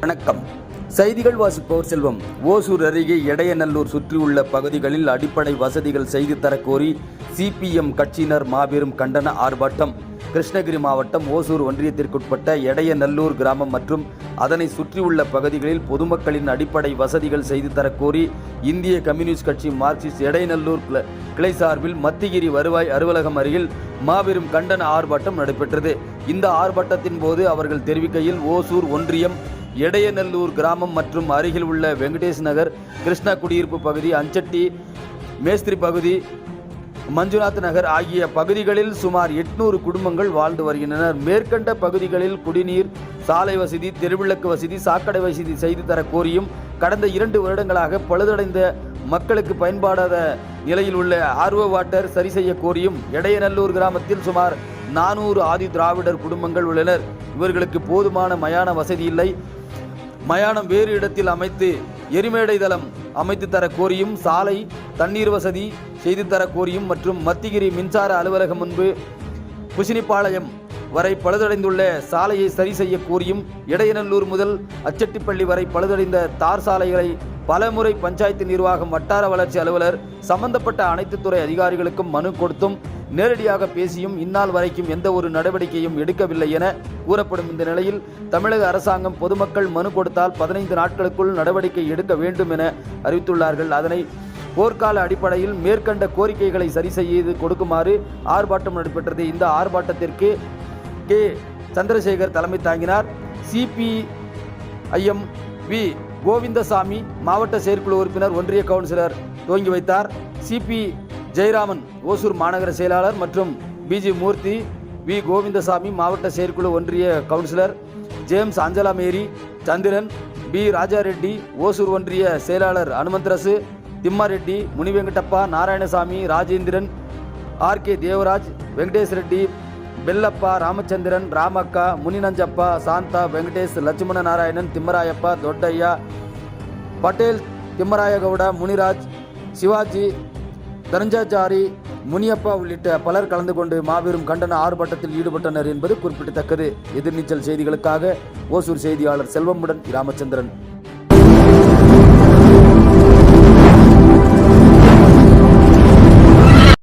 வணக்கம். செய்திகள் வாசிப்பவர் செல்வம். ஓசூர் அருகே எடையநல்லூர் சுற்றியுள்ள பகுதிகளில் அடிப்படை வசதிகள் செய்து தரக்கோரி சிபிஎம் கட்சியினர் மாபெரும் கண்டன ஆர்ப்பாட்டம். கிருஷ்ணகிரி மாவட்டம் ஓசூர் ஒன்றியத்திற்குட்பட்ட எடையநல்லூர் கிராமம் மற்றும் அதனை சுற்றியுள்ள பகுதிகளில் பொதுமக்களின் அடிப்படை வசதிகள் செய்து தரக்கோரி இந்திய கம்யூனிஸ்ட் கட்சி மார்க்சிஸ்ட் எடைநல்லூர் கிள- கிளை சார்பில் மத்திகிரி வருவாய் அலுவலகம் அருகில் மாபெரும் கண்டன ஆர்ப்பாட்டம் நடைபெற்றது. இந்த ஆர்ப்பாட்டத்தின் போது அவர்கள் தெரிவிக்கையில் ஓசூர் ஒன்றியம் எடையநல்லூர் கிராமம் மற்றும் அருகில் உள்ள வெங்கடேஷ் நகர் கிருஷ்ணா குடியிருப்பு பகுதி அஞ்சட்டி மேஸ்திரி பகுதி மஞ்சுநாத் நகர் ஆகிய பகுதிகளில் சுமார் எட்நூறு குடும்பங்கள் வாழ்ந்து வருகின்றனர். மேற்கண்ட பகுதிகளில் குடிநீர் சாலை வசதி தெருவிளக்கு வசதி சாக்கடை வசதி செய்து தர கோரியும் கடந்த இரண்டு வருடங்களாக பழுதடைந்த மக்களுக்கு பயன்பாடாத நிலையில் உள்ள ஆர்வ வாட்டர் சரி செய்ய கோரியும் இடையநல்லூர் கிராமத்தில் சுமார் நானூறு ஆதி திராவிடர் குடும்பங்கள் உள்ளனர். இவர்களுக்கு போதுமான மயான வசதி இல்லை. மயானம் வேறு இடத்தில் அமைத்து எரிமேடை தளம் அமைத்து தர கோரியும் சாலை தண்ணீர் வசதி செய்து தர கோரியும் மற்றும் மத்திகிரி மின்சார அலுவலகம் முன்பு குசினிப்பாளையம் வரை பழுதடைந்துள்ள சாலையை சரி செய்ய கோரியும் இடையநல்லூர் முதல் அச்சட்டிப்பள்ளி வரை பழுதடைந்த தார் சாலைகளை பலமுறை பஞ்சாயத்து நிர்வாகம் வட்டார வளர்ச்சி அலுவலர் சம்பந்தப்பட்ட அனைத்து துறை அதிகாரிகளுக்கும் மனு கொடுத்தும் நேரடியாக பேசியும் இந்நாள் வரைக்கும் எந்த ஒரு நடவடிக்கையும் எடுக்கவில்லை என கூறப்படும் இந்த நிலையில் தமிழக அரசாங்கம் பொதுமக்கள் மனு கொடுத்தால் பதினைந்து நாட்களுக்குள் நடவடிக்கை எடுக்க வேண்டும் என அறிவித்துள்ளார்கள். அதனை போர்க்கால அடிப்படையில் மேற்கண்ட கோரிக்கைகளை சரி செய்து கொடுக்குமாறு ஆர்ப்பாட்டம் நடைபெற்றது. இந்த ஆர்ப்பாட்டத்திற்கு கே. சந்திரசேகர் தலைமை தாங்கினார். CPIM we. கோவிந்தசாமி மாவட்ட செயற்குழு உறுப்பினர் ஒன்றிய கவுன்சிலர் துவங்கி வைத்தார். சிபி ஜெயராமன் ஓசூர் மாநகர செயலாளர் மற்றும் பிஜி மூர்த்தி வி. கோவிந்தசாமி மாவட்ட செயற்குழு ஒன்றிய councillor James Anjala Mary Chandran P. Rajareddy Hosur ஒன்றிய செயலாளர் அனுமந்தரசு திம்மாரெட்டி முனிவெங்கடப்பா நாராயணசாமி ராஜேந்திரன் ஆர் கே தேவராஜ் வெங்கடேஷ் ரெட்டி பெல்லப்பா ராமச்சந்திரன் ராமக்கா முனிநஞ்சப்பா சாந்தா வெங்கடேஷ் லட்சுமண நாராயணன் திம்மராயப்பா தொட்டையா பட்டேல் திம்மராயகவுடா முனிராஜ் சிவாஜி தனஞ்சாச்சாரி முனியப்பா உள்ளிட்ட பலர் கலந்து கொண்டு மாபெரும் கண்டன ஆர்ப்பாட்டத்தில் ஈடுபட்டனர் என்பது குறிப்பிடத்தக்கது. எதிர்நீச்சல் செய்திகளுக்காக ஓசூர் செய்தியாளர் செல்வமுடன் ராமச்சந்திரன்